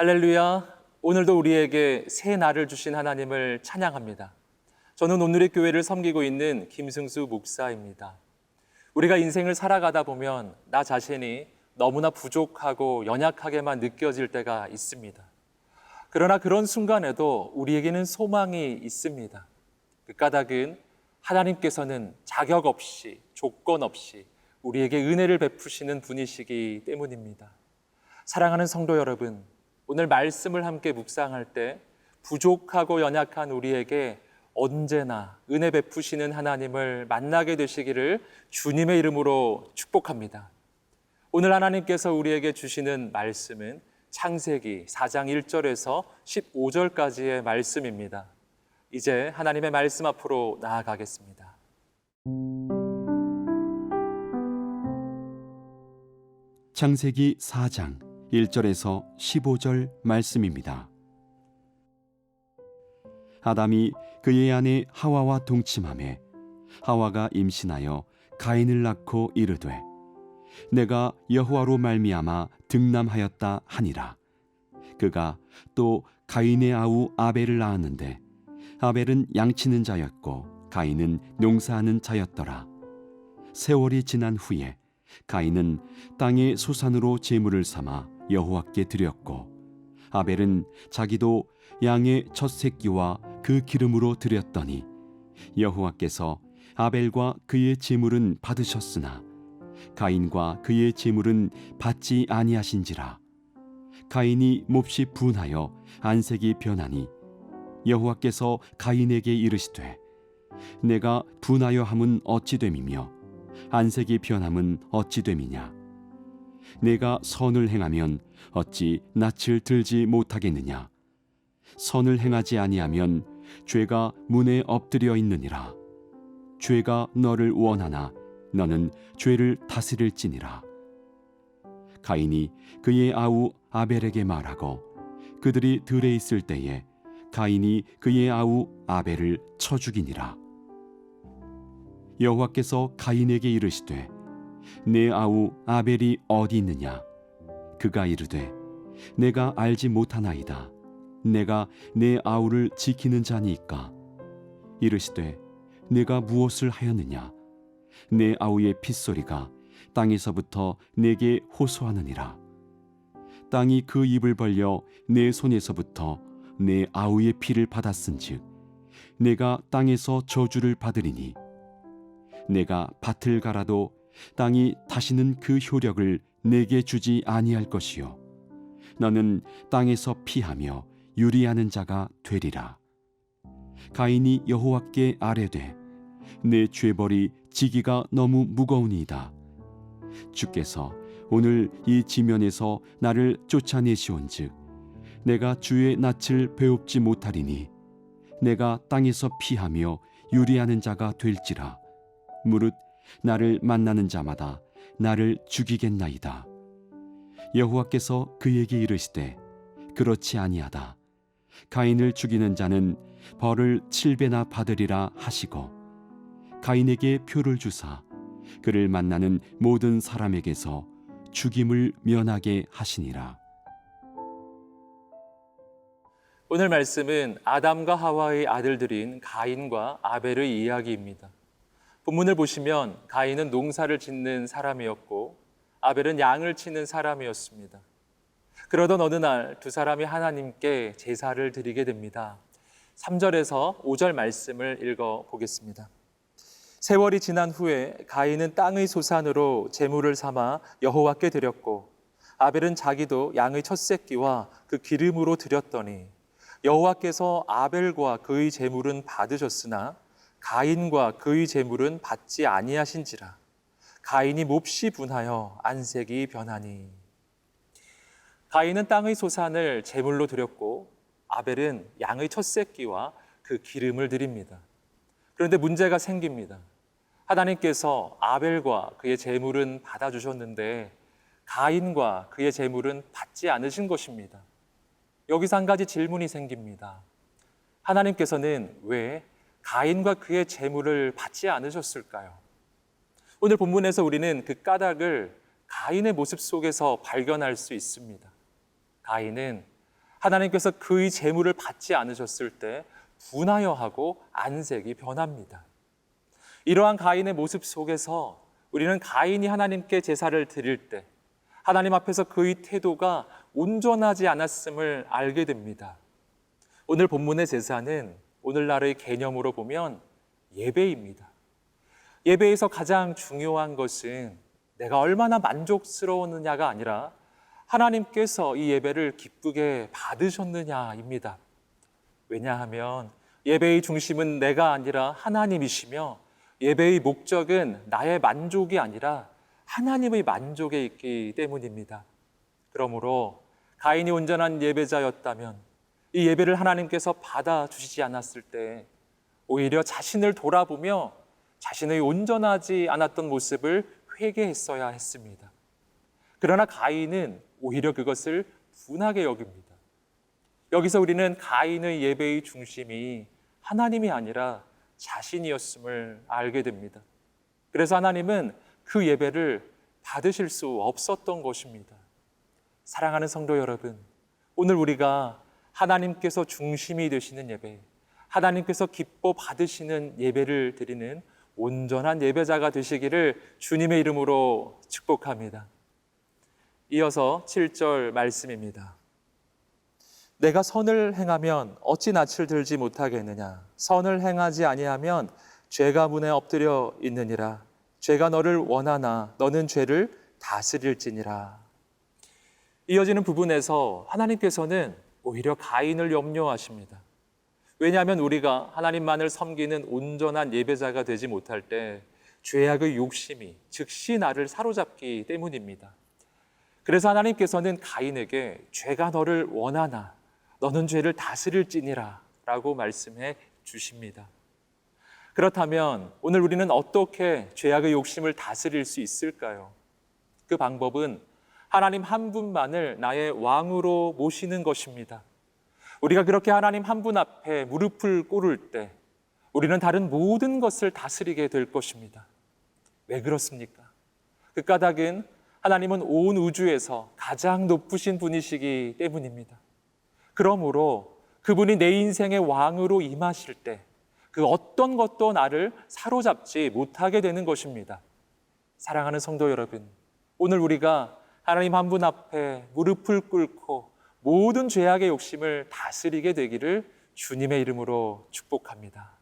할렐루야. 오늘도 우리에게 새 날을 주신 하나님을 찬양합니다. 저는 오늘의 교회를 섬기고 있는 김승수 목사입니다. 우리가 인생을 살아가다 보면 나 자신이 너무나 부족하고 연약하게만 느껴질 때가 있습니다. 그러나 그런 순간에도 우리에게는 소망이 있습니다. 그 까닭은 하나님께서는 자격 없이, 조건 없이 우리에게 은혜를 베푸시는 분이시기 때문입니다. 사랑하는 성도 여러분, 오늘 말씀을 함께 묵상할 때 부족하고 연약한 우리에게 언제나 은혜 베푸시는 하나님을 만나게 되시기를 주님의 이름으로 축복합니다. 오늘 하나님께서 우리에게 주시는 말씀은 창세기 4장 1절에서 15절까지의 말씀입니다. 이제 하나님의 말씀 앞으로 나아가겠습니다. 창세기 4장 1절에서 15절 말씀입니다. 아담이 그의 아내 하와와 동침함에 하와가 임신하여 가인을 낳고 이르되 내가 여호와로 말미암아 등남하였다 하니라 그가 또 가인의 아우 아벨을 낳았는데 아벨은 양치는 자였고 가인은 농사하는 자였더라 세월이 지난 후에 가인은 땅의 소산으로 제물을 삼아 여호와께 드렸고 아벨은 자기도 양의 첫 새끼와 그 기름으로 드렸더니 여호와께서 아벨과 그의 제물은 받으셨으나 가인과 그의 제물은 받지 아니하신지라. 가인이 몹시 분하여 안색이 변하니 여호와께서 가인에게 이르시되 내가 분하여 함은 어찌 됨이며 안색이 변함은 어찌 됨이냐 내가 선을 행하면 어찌 낯을 들지 못하겠느냐? 선을 행하지 아니하면 죄가 문에 엎드려 있느니라. 죄가 너를 원하나 너는 죄를 다스릴지니라. 가인이 그의 아우 아벨에게 말하고 그들이 들에 있을 때에 가인이 그의 아우 아벨을 쳐 죽이니라. 여호와께서 가인에게 이르시되 내 아우 아벨이 어디 있느냐? 그가 이르되 내가 알지 못하나이다. 내가 내 아우를 지키는 자니이까? 이르시되 내가 무엇을 하였느냐? 내 아우의 핏소리가 땅에서부터 내게 호소하느니라. 땅이 그 입을 벌려 내 손에서부터 내 아우의 피를 받았은즉 내가 땅에서 저주를 받으리니 내가 밭을 갈아도 땅이 다시는 그 효력을 내게 주지 아니할 것이요. 너는 땅에서 피하며 유리하는 자가 되리라. 가인이 여호와께 아뢰되 내 죄벌이 지기가 너무 무거우니이다. 주께서 오늘 이 지면에서 나를 쫓아내시온즉 내가 주의 낯을 배웁지 못하리니 내가 땅에서 피하며 유리하는 자가 될지라. 무릇 나를 만나는 자마다 나를 죽이겠나이다. 여호와께서 그에게 이르시되 그렇지 아니하다. 가인을 죽이는 자는 벌을 칠배나 받으리라 하시고 가인에게 표를 주사 그를 만나는 모든 사람에게서 죽임을 면하게 하시니라. 오늘 말씀은 아담과 하와의 아들들인 가인과 아벨의 이야기입니다. 본문을 보시면 가인은 농사를 짓는 사람이었고 아벨은 양을 치는 사람이었습니다. 그러던 어느 날 두 사람이 하나님께 제사를 드리게 됩니다. 3절에서 5절 말씀을 읽어 보겠습니다. 세월이 지난 후에 가인은 땅의 소산으로 제물을 삼아 여호와께 드렸고 아벨은 자기도 양의 첫 새끼와 그 기름으로 드렸더니 여호와께서 아벨과 그의 제물은 받으셨으나 가인과 그의 제물은 받지 아니하신지라 가인이 몹시 분하여 안색이 변하니 가인은 땅의 소산을 제물로 드렸고 아벨은 양의 첫 새끼와 그 기름을 드립니다. 그런데 문제가 생깁니다. 하나님께서 아벨과 그의 제물은 받아주셨는데 가인과 그의 제물은 받지 않으신 것입니다. 여기서 한 가지 질문이 생깁니다. 하나님께서는 왜 가인과 그의 제물을 받지 않으셨을까요? 오늘 본문에서 우리는 그 까닭을 가인의 모습 속에서 발견할 수 있습니다. 가인은 하나님께서 그의 재물을 받지 않으셨을 때 분하여 하고 안색이 변합니다. 이러한 가인의 모습 속에서 우리는 가인이 하나님께 제사를 드릴 때 하나님 앞에서 그의 태도가 온전하지 않았음을 알게 됩니다. 오늘 본문의 제사는 오늘날의 개념으로 보면 예배입니다. 예배에서 가장 중요한 것은 내가 얼마나 만족스러웠느냐가 아니라 하나님께서 이 예배를 기쁘게 받으셨느냐입니다. 왜냐하면 예배의 중심은 내가 아니라 하나님이시며 예배의 목적은 나의 만족이 아니라 하나님의 만족에 있기 때문입니다. 그러므로 가인이 온전한 예배자였다면 이 예배를 하나님께서 받아주시지 않았을 때 오히려 자신을 돌아보며 자신의 온전하지 않았던 모습을 회개했어야 했습니다. 그러나 가인은 오히려 그것을 분하게 여깁니다. 여기서 우리는 가인의 예배의 중심이 하나님이 아니라 자신이었음을 알게 됩니다. 그래서 하나님은 그 예배를 받으실 수 없었던 것입니다. 사랑하는 성도 여러분, 오늘 우리가 하나님께서 중심이 되시는 예배, 하나님께서 기뻐 받으시는 예배를 드리는 온전한 예배자가 되시기를 주님의 이름으로 축복합니다. 이어서 7절 말씀입니다. 내가 선을 행하면 어찌 낯을 들지 못하겠느냐? 선을 행하지 아니하면 죄가 문에 엎드려 있느니라. 죄가 너를 원하나 너는 죄를 다스릴지니라. 이어지는 부분에서 하나님께서는 오히려 가인을 염려하십니다. 왜냐하면 우리가 하나님만을 섬기는 온전한 예배자가 되지 못할 때 죄악의 욕심이 즉시 나를 사로잡기 때문입니다. 그래서 하나님께서는 가인에게 죄가 너를 원하나 너는 죄를 다스릴지니라 라고 말씀해 주십니다. 그렇다면 오늘 우리는 어떻게 죄악의 욕심을 다스릴 수 있을까요? 그 방법은 하나님 한 분만을 나의 왕으로 모시는 것입니다. 우리가 그렇게 하나님 한 분 앞에 무릎을 꿇을 때 우리는 다른 모든 것을 다스리게 될 것입니다. 왜 그렇습니까? 그 까닭은 하나님은 온 우주에서 가장 높으신 분이시기 때문입니다. 그러므로 그분이 내 인생의 왕으로 임하실 때 그 어떤 것도 나를 사로잡지 못하게 되는 것입니다. 사랑하는 성도 여러분, 오늘 우리가 하나님 한 분 앞에 무릎을 꿇고 모든 죄악의 욕심을 다스리게 되기를 주님의 이름으로 축복합니다.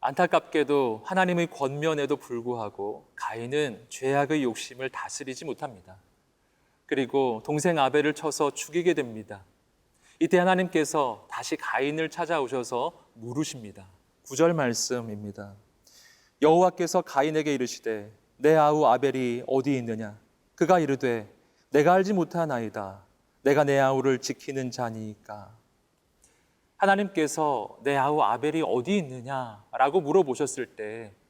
안타깝게도 하나님의 권면에도 불구하고 가인은 죄악의 욕심을 다스리지 못합니다. 그리고 동생 아벨을 쳐서 죽이게 됩니다. 이때 하나님께서 다시 가인을 찾아오셔서 물으십니다. 구절 말씀입니다. 여호와께서 가인에게 이르시되 내 아우 아벨이 어디 있느냐? 그가 이르되 내가 알지 못하나이다. 내가 내 아우를 지키는 자니까. 하나님께서 내 아우 아벨이 어디 있느냐라고 물어보셨을 때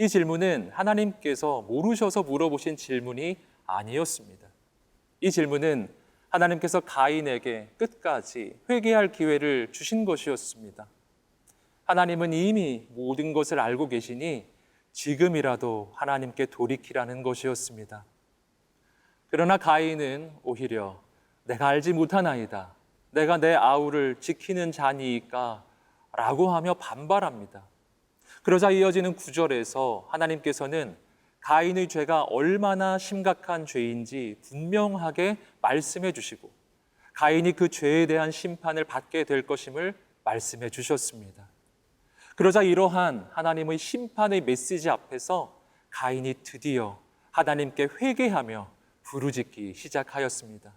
이 질문은 하나님께서 모르셔서 물어보신 질문이 아니었습니다. 이 질문은 하나님께서 가인에게 끝까지 회개할 기회를 주신 것이었습니다. 하나님은 이미 모든 것을 알고 계시니 지금이라도 하나님께 돌이키라는 것이었습니다. 그러나 가인은 오히려 내가 알지 못하나이다. 내가 내 아우를 지키는 자니까 라고 하며 반발합니다. 그러자 이어지는 구절에서 하나님께서는 가인의 죄가 얼마나 심각한 죄인지 분명하게 말씀해 주시고 가인이 그 죄에 대한 심판을 받게 될 것임을 말씀해 주셨습니다. 그러자 이러한 하나님의 심판의 메시지 앞에서 가인이 드디어 하나님께 회개하며 부르짖기 시작하였습니다.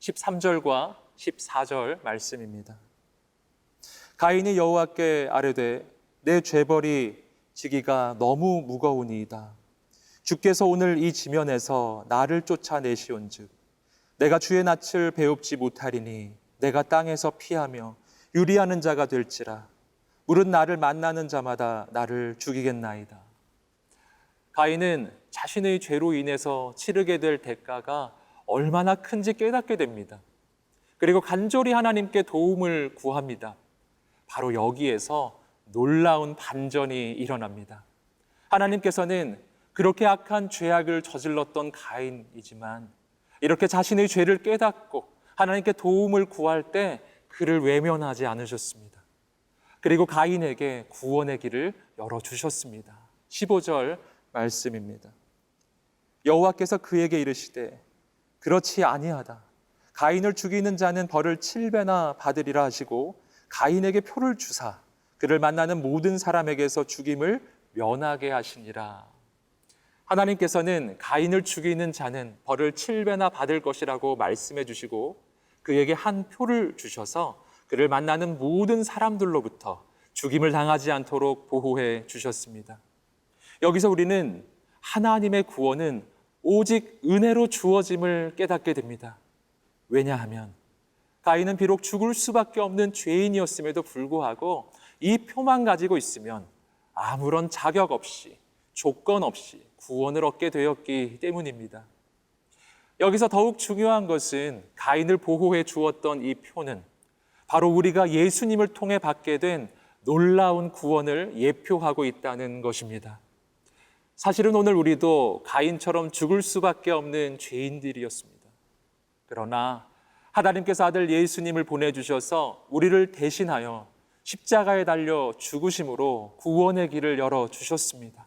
13절과 14절 말씀입니다. 가인이 여호와께 아뢰되 내 죄벌이 지기가 너무 무거우니이다. 주께서 오늘 이 지면에서 나를 쫓아내시온즉 내가 주의 낯을 배웁지 못하리니 내가 땅에서 피하며 유리하는 자가 될지라 물은 나를 만나는 자마다 나를 죽이겠나이다. 가인은 자신의 죄로 인해서 치르게 될 대가가 얼마나 큰지 깨닫게 됩니다. 그리고 간절히 하나님께 도움을 구합니다. 바로 여기에서 놀라운 반전이 일어납니다. 하나님께서는 그렇게 악한 죄악을 저질렀던 가인이지만 이렇게 자신의 죄를 깨닫고 하나님께 도움을 구할 때 그를 외면하지 않으셨습니다. 그리고 가인에게 구원의 길을 열어 주셨습니다. 15절 말씀입니다. 여호와께서 그에게 이르시되 그렇지 아니하다. 가인을 죽이는 자는 벌을 7배나 받으리라 하시고 가인에게 표를 주사 그를 만나는 모든 사람에게서 죽임을 면하게 하시니라. 하나님께서는 가인을 죽이는 자는 벌을 7배나 받을 것이라고 말씀해 주시고 그에게 한 표를 주셔서 그를 만나는 모든 사람들로부터 죽임을 당하지 않도록 보호해 주셨습니다. 여기서 우리는 하나님의 구원은 오직 은혜로 주어짐을 깨닫게 됩니다. 왜냐하면 가인은 비록 죽을 수밖에 없는 죄인이었음에도 불구하고 이 표만 가지고 있으면 아무런 자격 없이 조건 없이 구원을 얻게 되었기 때문입니다. 여기서 더욱 중요한 것은 가인을 보호해 주었던 이 표는 바로 우리가 예수님을 통해 받게 된 놀라운 구원을 예표하고 있다는 것입니다. 사실은 오늘 우리도 가인처럼 죽을 수밖에 없는 죄인들이었습니다. 그러나 하나님께서 아들 예수님을 보내주셔서 우리를 대신하여 십자가에 달려 죽으심으로 구원의 길을 열어 주셨습니다.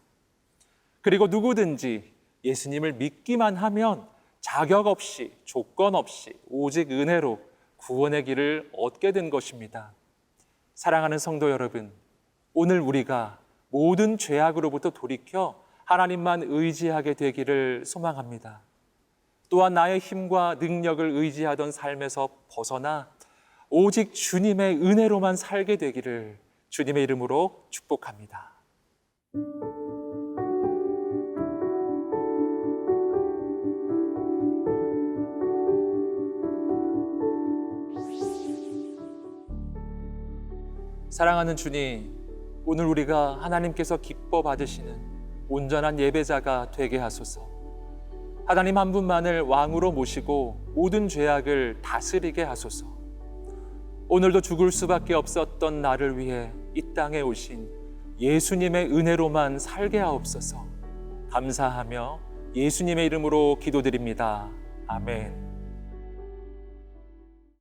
그리고 누구든지 예수님을 믿기만 하면 자격 없이 조건 없이 오직 은혜로 구원의 길을 얻게 된 것입니다. 사랑하는 성도 여러분, 오늘 우리가 모든 죄악으로부터 돌이켜 하나님만 의지하게 되기를 소망합니다. 또한 나의 힘과 능력을 의지하던 삶에서 벗어나 오직 주님의 은혜로만 살게 되기를 주님의 이름으로 축복합니다. 사랑하는 주님, 오늘 우리가 하나님께서 기뻐 받으시는 온전한 예배자가 되게 하소서. 하나님 한 분만을 왕으로 모시고 모든 죄악을 다스리게 하소서. 오늘도 죽을 수밖에 없었던 나를 위해 이 땅에 오신 예수님의 은혜로만 살게 하옵소서. 감사하며 예수님의 이름으로 기도드립니다. 아멘.